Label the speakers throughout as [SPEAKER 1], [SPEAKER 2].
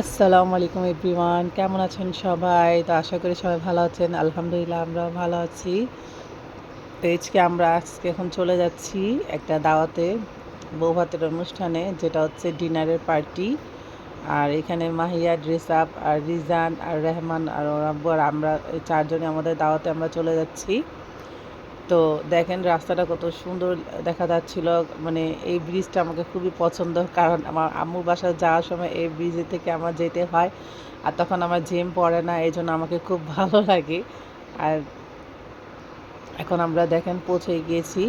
[SPEAKER 1] আসসালামু আলাইকুম এভরিওয়ান, কেমন আছেন সবাই? তো আশা করি সবাই ভালো আছেন। আলহামদুলিল্লাহ আমরাও ভালো আছি। তো আজকে আমরা আজকে এখন চলে যাচ্ছি একটা দাওয়াতে বৌভাতের অনুষ্ঠানে, যেটা হচ্ছে ডিনারের পার্টি। আর এখানে মাহিয়া ড্রেস আপ আর রিজান, আর রেহমান, আর আব্বু, আর আমরা চারজনে আমাদের দাওয়াতে আমরা চলে যাচ্ছি। তো দেখেন রাস্তাটা কত সুন্দর দেখা যাচ্ছিল। মানে এই ব্রিজটা আমাকে খুবই পছন্দ, কারণ আমার আম্মুর বাসায় যাওয়ার সময় এই ব্রিজে থেকে আমার যেতে হয়। আর তখন আমার জেম পড়ে না, এই জন্য আমাকে খুব ভালো লাগে। আর এখন আমরা দেখেন পৌঁছে গিয়েছি।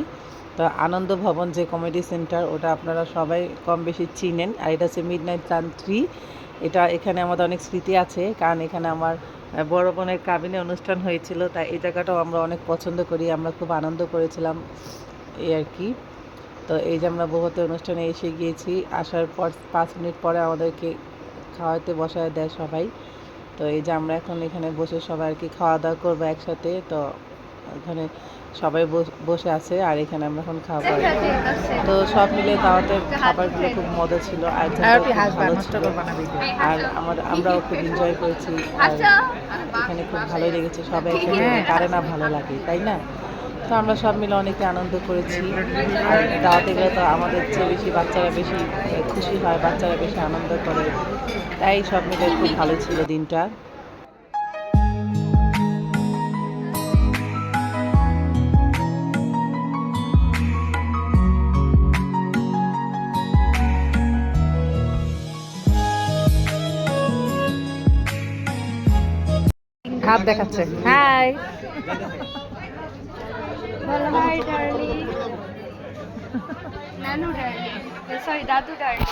[SPEAKER 1] তো আনন্দ ভবন যে কমেডি সেন্টার ওটা আপনারা সবাই কম বেশি চিনেন। আর এটা হচ্ছে মিড নাইট কান্ট্রি এটা এখানে আমাদের অনেক স্মৃতি আছে, কারণ এখানে আমার বড় বোনের কাবিনে অনুষ্ঠান হয়েছিল তাই এই জায়গাটাও আমরা অনেক পছন্দ করি, আমরা খুব আনন্দ করেছিলাম এই আর কি। তো এই যে আমরা বহুতে অনুষ্ঠানে এসে গিয়েছি, আসার পর পাঁচ মিনিট পরে আমাদেরকে খাওয়াতে বসায় দেয় সবাই। তো এই যে আমরা এখন এখানে বসে সবাই আর কি খাওয়া দাওয়া করব একসাথে, তো এখানে সবাই বস- বসে আছে আর এখানে আমরা এখন খাব আর কি। তো সব মিলে দাওয়াতের খাবারগুলো খুব মজা ছিল আর আর আমার আমরাও খুব এনজয় করেছি আর এখানে খুব ভালোই লেগেছে সবাই এখানে কারে না ভালো লাগে তাই না? তো আমরা সব মিলে অনেকে আনন্দ করেছি। আর দাওয়াতে গেলে তো আমাদের চেয়ে বেশি বাচ্চারা বেশি খুশি হয় বাচ্চারা বেশি আনন্দ করে। তাই সব মিলে খুব ভালো ছিল দিনটা।
[SPEAKER 2] হাত দেখাচ্ছে। হাই
[SPEAKER 3] বলো হাই ডার্লিং নানু ডার্লিং সরি দাদু ডার্লিং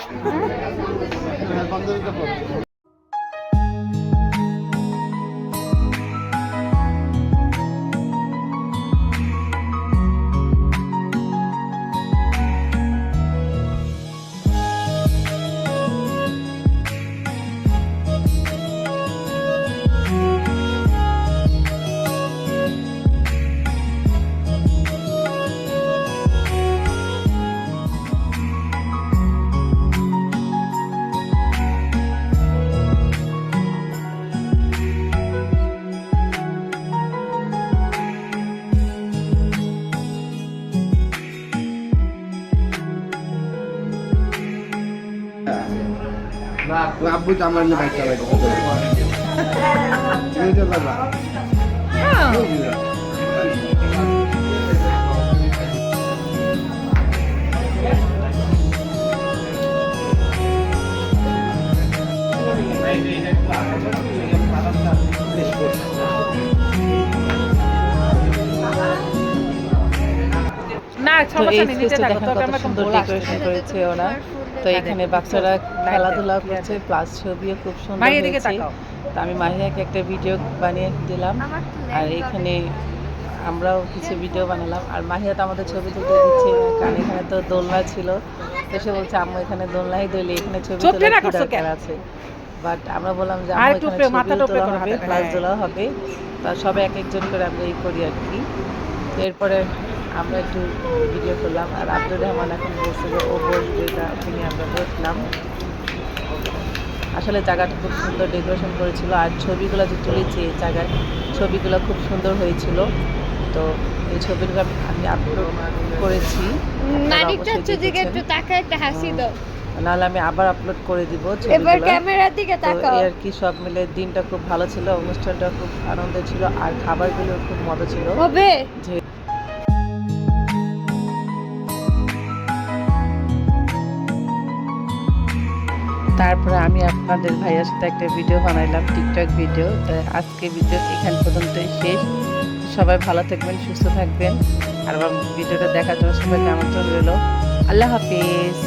[SPEAKER 4] আব্বু তো আমার না বাইক বাবা।
[SPEAKER 2] না
[SPEAKER 1] তো এই
[SPEAKER 2] নিচে
[SPEAKER 1] স্পেসটা
[SPEAKER 2] থাকো
[SPEAKER 1] দেখেন কত
[SPEAKER 2] আমরা
[SPEAKER 1] সুন্দর ডেকোরেশন করেছে ওরা। তো এখানে বাচ্চারা খেলাধুলা করছে প্লাস ছবিও খুব সুন্দর হয়েছে।
[SPEAKER 2] তাকাও।
[SPEAKER 1] তো আমি মাহিয়াকে একটা ভিডিও বানিয়ে দিলাম। আর এখানে আমরাও কিছু ভিডিও বানালাম। আর মাহিয়া তো আমাদের ছবি তুলতে দিচ্ছে কারণ এখানে তো দোলনা ছিল। তো সে বলছে আম্মু এখানে দোলনাই দোলে এখানে ছবি তোলার কি দরকার
[SPEAKER 2] কেন?
[SPEAKER 1] আছে? বাট আমরা বললাম যে আম্মু এখানে
[SPEAKER 2] উপরে
[SPEAKER 1] তোলা হবে
[SPEAKER 2] হাতে,
[SPEAKER 1] প্লাস
[SPEAKER 2] হ্যাঁ।
[SPEAKER 1] হবে। তা সবাই এক একজন করে আমরা এই করি আর কি। এরপরে আমরা একটু ভিডিও করলাম আর আব্দুর রহমান এখন বলছে যে ও বসবে তা ওকে নিয়ে আমরা বসলাম আসলে জায়গাটা খুব সুন্দর ডেকোরেশন করেছিল আর ছবিগুলো যে তুলেছি এই জায়গায় ছবিগুলো খুব সুন্দর হয়েছিল। তো এই ছবিগুলো আমি- আপলোড করেছি।
[SPEAKER 3] একটু তাকায় একটা হাসি দাও।
[SPEAKER 1] নাহলে আমি আবার আপলোড করে দিব
[SPEAKER 3] এবার ক্যামেরার দিকে তাকাও।
[SPEAKER 1] আর কি সব মিলে দিনটা খুব ভালো ছিল অনুষ্ঠানটা খুব আনন্দ ছিল আর খাবারগুলো খুব মজা ছিল।
[SPEAKER 3] হবে।
[SPEAKER 1] তারপরে আমি আপনাদের ভাইয়ের সাথে একটা ভিডিও বানাইলাম টিকটক ভিডিও তো আজকে ভিডিও এখান পর্যন্ত শেষ। সবাই ভালো থাকবেন, সুস্থ থাকবেন। আর আমার ভিডিওটা দেখার জন্য সবাইকে আমন্ত্রণ রইল। আল্লাহ হাফিজ।